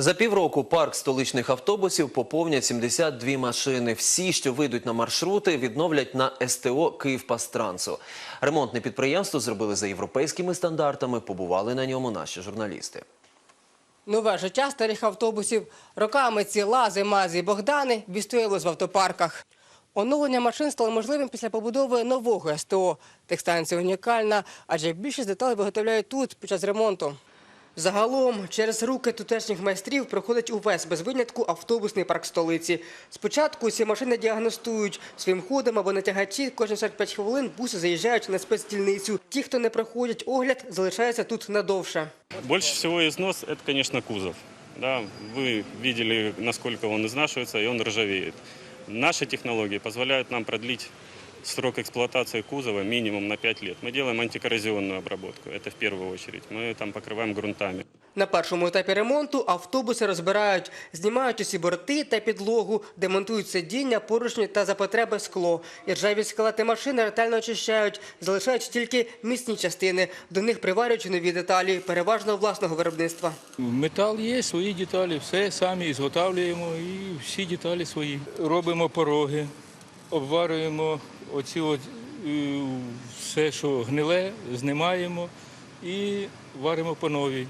За півроку парк столичних автобусів поповнять 72 машини. Всі, що вийдуть на маршрути, відновлять на СТО «Київпастрансу». Ремонтне підприємство зробили за європейськими стандартами. Побували на ньому наші журналісти. Нове життя старих автобусів. Роками ці лази, мазі, Богдани відстоялись в автопарках. Оновлення машин стало можливим після побудови нового СТО. Техстанція унікальна, адже більшість деталей виготовляють тут під час ремонту. Загалом, через руки тутешніх майстрів проходить увесь без винятку автобусний парк столиці. Спочатку ці машини діагностують своїм ходом або на тягачі. Кожні 45 хвилин буси заїжджають на спецдільницю. Ті, хто не проходять огляд, залишаються тут надовше. Больше всего износ – это, конечно, кузов. Да, вы видели, насколько он изнашивается, и он ржавеет. Наши технологии позволяют нам продлить срок эксплуатации кузова минимум на 5 лет. Мы делаем антикоррозионную обработку, это в первую очередь. Мы там покрываем грунтами. На першому етапі ремонту автобуси розбирають, знімають усі борти та підлогу, демонтують сидіння, поручні та за потреби скло. Іржаві скелети машини ретельно очищають, залишають тільки міцні частини. До них приварюють нові деталі, переважно власного виробництва. Метал є, свої деталі, все самі зготовлюємо і всі деталі свої. Робимо пороги, обварюємо оці от, е, все, що гниле, знімаємо і варимо по новій.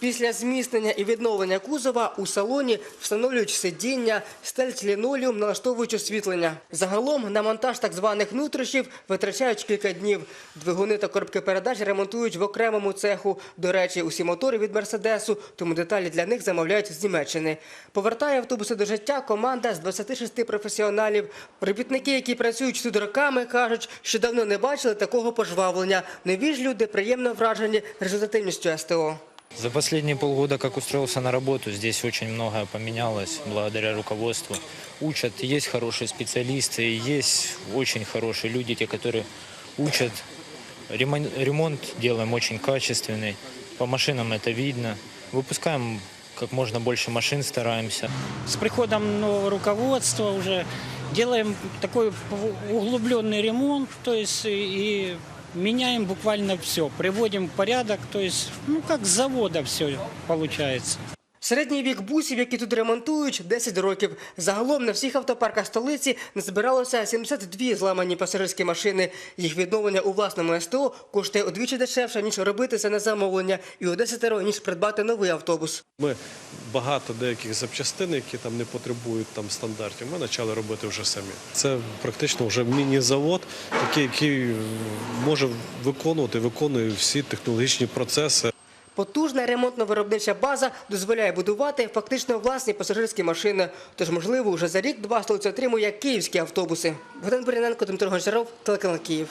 Після зміцнення і відновлення кузова у салоні встановлюють сидіння, стельць лінолеум, налаштовують освітлення. Загалом на монтаж так званих нутрощів витрачають кілька днів. Двигуни та коробки передач ремонтують в окремому цеху. До речі, усі мотори від Мерседесу, тому деталі для них замовляють з Німеччини. Повертає автобуси до життя команда з 26 професіоналів. Робітники, які працюють тут роками, кажуть, що давно не бачили такого пожвавлення. Нові ж люди приємно вражені результативністю СТО. За последние полгода, как устроился на работу, здесь очень многое поменялось благодаря руководству. Учат, есть хорошие специалисты, есть очень хорошие люди, те, которые учат. Ремон- Ремонт делаем очень качественный, по машинам это видно. Выпускаем как можно больше машин, стараемся. С приходом нового руководства уже делаем такой углубленный ремонт, то есть и меняем буквально все, приводим в порядок, то есть ну как с завода все получается. Середній вік бусів, які тут ремонтують, 10 років. Загалом на всіх автопарках столиці назбиралося 72 зламані пасажирські машини. Їх відновлення у власному СТО коштує удвічі дешевше, ніж робити це на замовлення, і у 10 ніж придбати новий автобус. Ми багато деяких запчастин, які там не потребують там стандартів, ми почали робити вже самі. Це практично вже міні-завод, який може виконувати, виконує всі технологічні процеси. Потужна ремонтно-виробнича база дозволяє будувати фактично власні пасажирські машини. Тож, можливо, вже за рік-два столиця отримує київські автобуси. Богдан Буряненко, Дмитро Гончаров, телеканал Київ.